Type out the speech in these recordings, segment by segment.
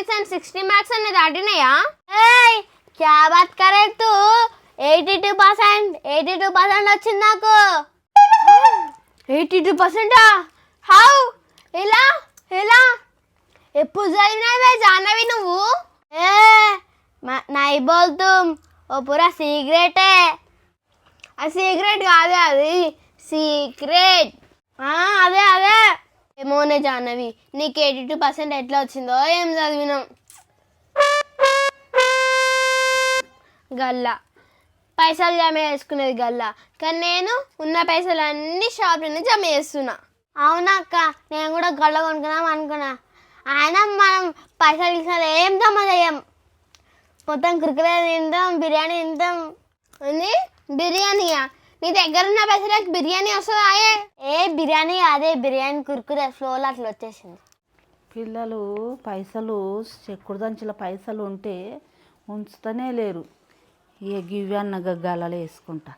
వచ్చినాయి కనీసం sixty marks అనేది దాటినాయా ఏయ్ క్యా బాత్ కరే eighty two percent eighty two percent వచ్చింది నాకు. ఎయిటీ టూ పర్సెంటా? హౌ? ఎలా? ఎలా? ఎప్పుడు చదివినావే జాహ్నవి నువ్వు? ఏ నై బోల్తుం ఓ పూరా సీక్రెటే. ఆ సీక్రెట్ కాదే అది. సీక్రెట్. అదే అదే. ఏమోనే జాహ్నవి. నీకు ఎయిటీ టూ పర్సెంట్ ఎట్లా వచ్చిందో ఏం చదివినాం? గల్లా. పైసలు జమ చేసుకునేది గల్లా. కానీ నేను ఉన్న పైసలు అన్ని షాప్లోనే జమ చేస్తున్నా. అవునా అక్క? నేను కూడా గల్ల కొనుక్కుందాం అనుకున్నా. ఆయన మనం పైసలు ఇచ్చిన ఏం జమ చేయం? మొత్తం క్రికెట్ తింటాం బిర్యానీ తింటాం ఉంది బిర్యానీయా? నీ దగ్గర ఉన్న పైసలకు బిర్యానీ వస్తుందా ఏ? ఏ బిర్యానీ అదే బిర్యానీ కుర్కురే ఫ్లోలో అట్లా వచ్చేసింది. పిల్లలు పైసలు చెక్కుడు దంచుల పైసలు ఉంటే ఉంచుతూనే లేరు. ఇక గివి అన్న గగ్గాలలో వేసుకుంటా.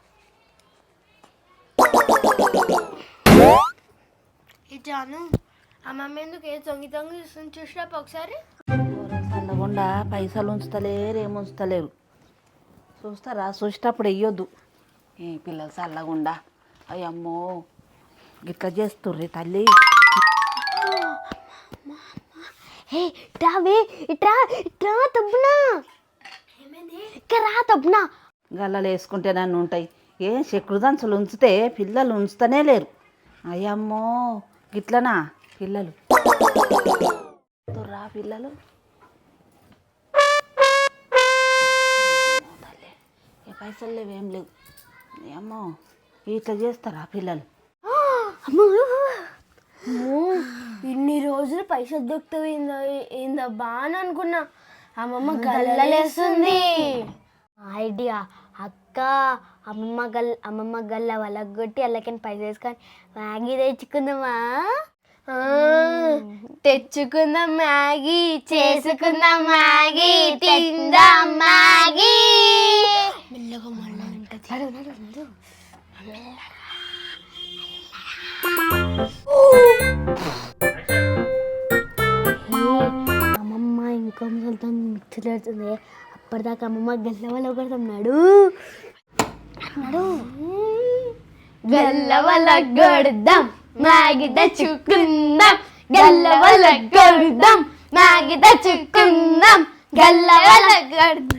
జాను అమ్మమ్మ ఎందుకు ఏ తొంగి తొంగి చూసినప్పుడు ఒకసారి? చల్లకుండా పైసలు ఉంచుతలేరు ఏమి ఉంచుతలేరు. చూస్తారా? చూసేటప్పుడు వెయ్యొద్దు ఏ పిల్లలు చల్లగుండా? అయ్యమ్మో. గిట్లా చేస్తుర్రి తల్లి. హే ఇట్రావే ఇట్రా ఇట్రా తప్పునా ఇక్కడ రా తప్పునా గల్లలు వేసుకుంటే నన్ను ఉంటాయి. ఏ చెక్కుడు దంచులు ఉంచితే పిల్లలు ఉంచుతూనే లేరు. అయ్యమ్మో. గిట్లనా? పిల్లలు. రా పిల్లలు. ఏ పైసలు లేవు ఏం లేవు. అమ్మో ఇట్లా చేస్తారా పిల్లలు? ఇన్ని రోజులు పైసలు దొరుకుతావు ఏందో ఏందబ్బా అని అనుకున్నా. అమ్మమ్మ గల్లలేస్తుంది. ఐడియా అక్క అమ్మమ్మ గల్ అమ్మమ్మ గల్ల కొట్టి వాళ్ళకి పైసలు వేసుకొని మ్యాగీ తెచ్చుకుందామా? తెచ్చుకుందాం మ్యాగీ చేసుకుందాం మ్యాగీ తిందాం మ్యాగీ. మెల్లగా మళ్ళీ ఉంటుంది అమ్మమ్మ ఇంకో ముసలితో మిక్సలాడుతుంది అప్పటిదాకా అమ్మమ్మ గల్ల వల్ల కొడుతున్నాడు అన్నాడు? గల్ల వల్ల కొడుదాం మ్యాగి తెచ్చుకుందాం గల్ల వల్ల కొడుదాం మ్యాగి తెచ్చుకుందాం గల్ల వల్ల కొడుదాం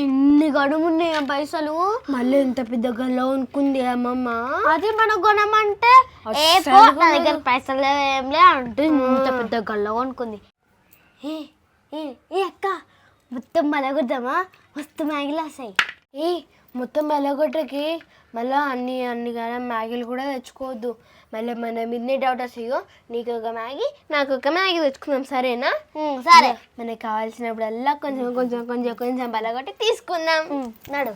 ఎన్ని గడుమున్నాయి పైసలు. మళ్ళీ ఎంత పెద్ద గల్ల అనుకుంది అమ్మమ్మ. అది మన కొనమంటే ఏ పో, నా దగ్గర పైసలు లేవు, ఏం లే అంటే ఇంత పెద్ద గల్ల అనుకుంది. ఏ ఏ ఏ అక్క మొత్తం మలగొద్దామా మస్తు మ్యాగీలు వస్తాయి ఏ మొత్తం మలగొట్టకి మళ్ళీ అన్ని అన్ని కాలం మ్యాగీలు కూడా తెచ్చుకోవద్దు. మళ్ళీ మన మీదనే డౌట్ వస్తాయో నీకు ఒక మ్యాగీ నాకు ఒక మ్యాగీ తెచ్చుకుందాం సరేనా? సరే. మనకి కావాల్సినప్పుడల్లా కొంచెం కొంచెం కొంచెం కొంచెం బలగొట్టి తీసుకుందాం. నడు.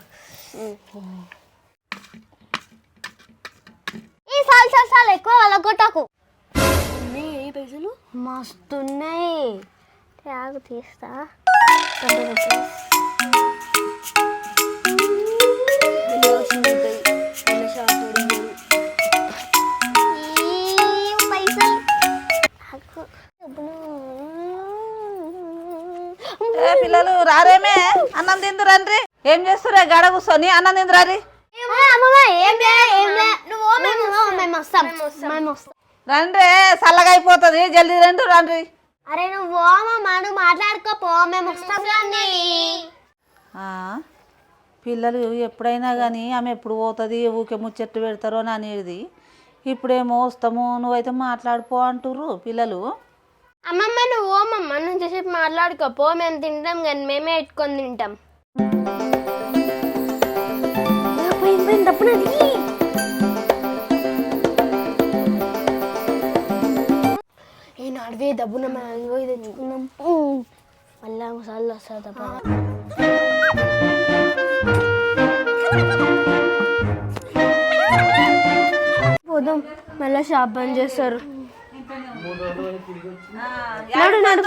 ఈ సాల్ సాల్ సాల్ ఎక్కువ బలగొట్టకు పైసలు? మస్తున్నాయి. ట్యాగ్ తీస్తా. పిల్లలు రారేమే? అన్నం తిందు రండి ఏం చేస్తురే గడ కూర్చొని అన్నం తిందు రారి రండి చల్లగా అయిపోతుంది. జల్దీ రండి రండి అరే నువ్వు మాట్లాడుకోపో మేము వస్తాం పిల్లలు ఎప్పుడైనా కానీ ఆమె ఎప్పుడు పోతుంది ఊకే ముచ్చట్టు పెడతారో అని అనేది ఇప్పుడేమో వస్తాము నువ్వైతే మాట్లాడిపో అంటుర్రు పిల్లలు. అమ్మమ్మ నువ్వు అమ్మమ్మ నుంచి చెప్పి మాట్లాడుకోపో మేము తింటాం కానీ మేమే ఎట్టుకొని తింటాం. ఈ నడివే డబ్బున మ్యాంగో ఇది తెచ్చుకుందాం. మళ్ళా మసాలా వస్తుంది షాప్ బంద్ చేస్తారు. నడు నడు.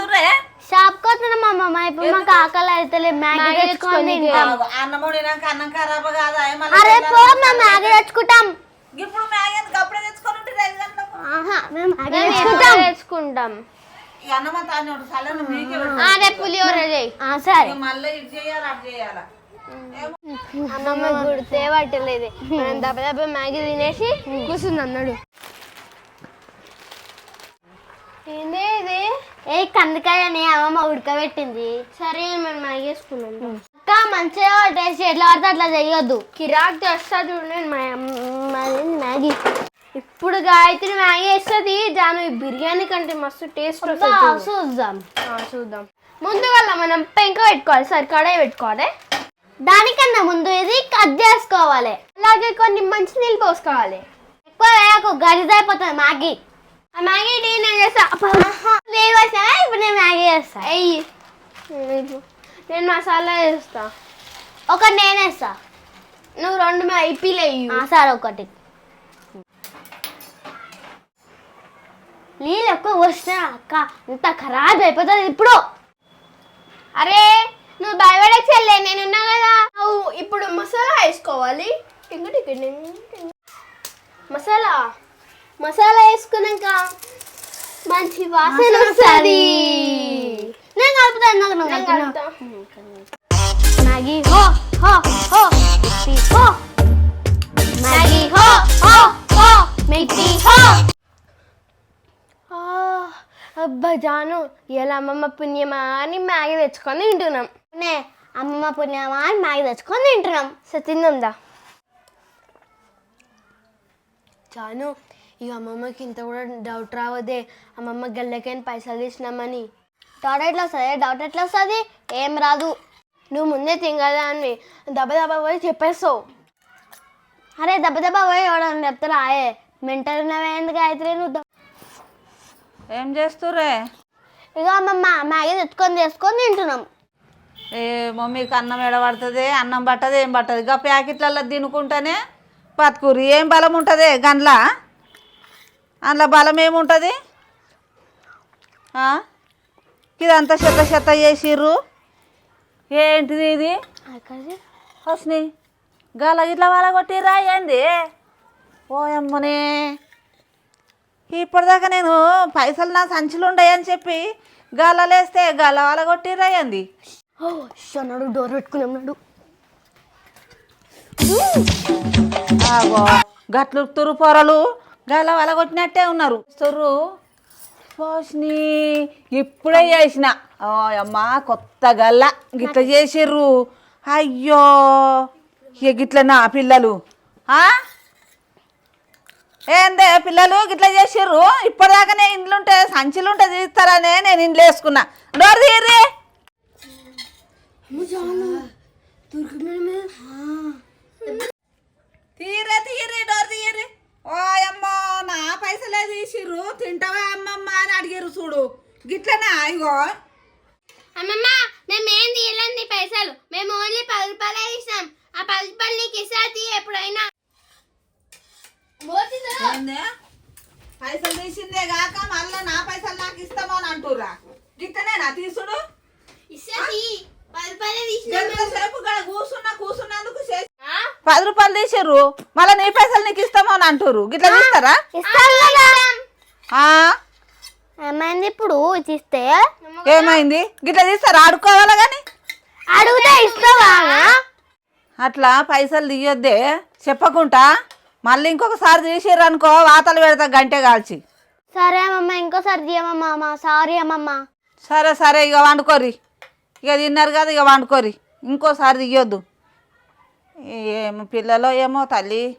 షాప్ కొత్తున్నాం అమ్మమ్మ ఇప్పుడు మాకు ఆకలి అయితే మ్యాగీ తెచ్చుకొని తింటాం. అన్నం వండినాక అన్నం ఖరాబ్ కాదా? అరే పో మేము మ్యాగీ తెచ్చుకుంటాం. ఇప్పుడు మ్యాగీ ఎందుకు? అప్పుడే తెచ్చుకొని ఉంటుంది ఐదు గంటలకు ఆహా, మేము మ్యాగీ తెచ్చుకుంటాం. తెచ్చుకుంటాం. ఈ అన్నం అంతా అన్ని ఉంటుంది సరే మీకే పెట్టు. అదే పులిహోర చేయి. ఆ, సరే. ఇక మళ్ళీ ఇది చేయాలి అది చేయాలా. అమ్మమ్మ గుర్తే పట్టలేదు మనం దెబ్బ దెబ్బ మ్యాగీ తినేసి కూర్చుంది అన్నాడు ఏంది ఇది? ఏ కందికాయని అమ్మమ్మ ఉడకబెట్టింది. సరే మనం మ్యాగీ వేసుకున్నాం అక్క మంచిగా టేస్ట్ ఎట్లా పడితే అట్లా చేయొద్దు. కిరాక్ తెస్తా చూడండి మా మాది మ్యాగీ. ఇప్పుడు గాయత్రి మ్యాగీ వేస్తుంది దాని బిర్యానీ కంటే మస్తు టేస్ట్ చూద్దాం. చూద్దాం. ముందుగా మనం పెంక పెట్టుకోవాలి సరే కడాయి పెట్టుకోవాలి. దానికన్నా ముందు ఇది కట్ చేసుకోవాలి. అలాగే కొన్ని మంచి నీళ్ళు పోసుకోవాలి. ఎక్కువ వేయకు గరిజ అయిపోతుంది మ్యాగీ. మ్యాగీ నేను చేస్తా. లేదు వచ్చినా ఇప్పుడు నేను మ్యాగీ చేస్తా. ఎయ్యి నేను మసాలా వేస్తా ఒకటి నేను వేస్తా నువ్వు రెండు ఐపీలు వేయు సరే ఒకటి. నీళ్ళు ఎక్కువ పోసినా అక్క ఇంత ఖరాబ్ అయిపోతుంది ఇప్పుడు. అరే నువ్వు భయపడక చెల్లే నేను ఉన్నా కదా. నువ్వు ఇప్పుడు మసాలా వేసుకోవాలి. టింగు. మసాలా? మసాలా వేసుకున్నాక మంచి వాసన వస్తుంది. నేను కలుపుతాను నాకు నువ్వు నేను కలుపుతాను. కలుపుతా. మ్యాగీ హో హో హో మిక్సీ హో. మ్యాగీ హో హో హో మిక్సీ హో. ఆ, అబ్బా జాను ఇలా అమ్మమ్మ పుణ్యమా అని మ్యాగీ తెచ్చుకొని తింటున్నాం. నే అమ్మమ్మ పుణ్యమా అని మ్యాగీ తెచ్చుకొని తింటున్నాం. సరే తిందా జాను ఇక అమ్మమ్మకి ఇంత కూడా డౌట్ రావదే. అమ్మమ్మ గల్లకైనా పైసలు తీసినామని. డౌట్ ఎట్లా వస్తుంది? డౌట్ ఎట్లా వస్తుంది? ఏం రాదు. నువ్వు ముందే తింగదా అని దెబ్బ దెబ్బ పోయి చెప్పేస్తావు. అరే దెబ్బ దెబ్బ పోయి ఎవడని చెప్తారా ఆయే మెంటల్ ఎందుకు అయితే నువ్వు ఏం చేస్తుర్రే? ఇక అమ్మమ్మ మ్యాగీ తెచ్చుకొని చేసుకొని తింటున్నాం. ఏ మమ్మీకి అన్నం ఎడబడుతుంది అన్నం పట్టదు ఏం పట్టదు? ఇక ప్యాకెట్లలో తినుకుంటేనే బతుకురు ఏం బలం ఉంటుంది గండ్ల? అందులో బలం ఏముంటుంది? ఇదంతా చెత్త చెత్త చేసిర్రు. ఏంటిది ఇది? వస్తున్నాయి గల ఇట్లా వాళ్ళ కొట్టిర్రా ఏంది? ఓయమ్మనే ఇప్పటిదాకా నేను పైసలు నా సంచులు ఉండయని చెప్పి గలలేస్తే గల వాళ్ళ కొట్టిర్రా ఏంది? ఓ షన్నాడు డోర్ పెట్టుకున్నాం నాడు ఆగో గట్లు తురు పొరలు. గల వాళ్ళ కొట్టినట్టే ఉన్నారు. తుర్రు పోషిని ఇప్పుడే చేసిన. అమ్మ కొత్త గల్ల గిట్ల చేసిర్రు. అయ్యో ఇక గిట్ల నా పిల్లలు? ఆ? ఏందే పిల్లలు గిట్ల చేసిర్రు? ఇప్పటిదాకానే ఇండ్లుంటే సంచులుంటే తీస్తారనే నేను ఇండ్లు వేసుకున్నా. డోర్ తీయర్రి. తీరే తీయరి డోర్ తీయరి ఓ అమ్మో నా పైసలే తీసిర్రు. తింటావా అమ్మమ్మ అని అడిగారు చూడు. గిట్లనా ఇగో? అమ్మమ్మ మేము ఏం తీయలేదు పైసలు. మేము ఓన్లీ పది రూపాయలే ఇస్తాం ఆ పది రూపాయలు నీకు ఇస్తాది ఎప్పుడైనా? పైసలు తీసిందే కాక మళ్ళా నా పైసలు నాకు ఇస్తామో అని అంటుర్రా. గిట్లనేనా? తీసుడు. ఇస్తాది పది రూపాయలు తీసిర్రు. మళ్ళీ నీ పైసలు నీకు ఇస్తామో అని అంటుర్రు. గిట్ల తీస్తారా? ఆ? ఏమైంది ఇప్పుడు? ఇస్తే ఏమైంది? గిట్ల తీస్తారా? ఆడుకోవాలా కానీ అడిగితే ఇస్తావా? అట్లా పైసలు తీయొద్దే. చెప్పకుండా మళ్ళీ ఇంకొకసారి తీసిర్రు అనుకో వాతలు పెడతా గంటే కాల్చి. సరే అమ్మమ్మ ఇంకోసారి తీయమమ్మ సారీ అమ్మమ్మ. సరే సరే ఇక వండుకోరి ఇక తిన్నారు కదా ఇక వండుకోరి ఇంకోసారి తీయొద్దు. ఏమో పిల్లలో ఏమో తల్లి.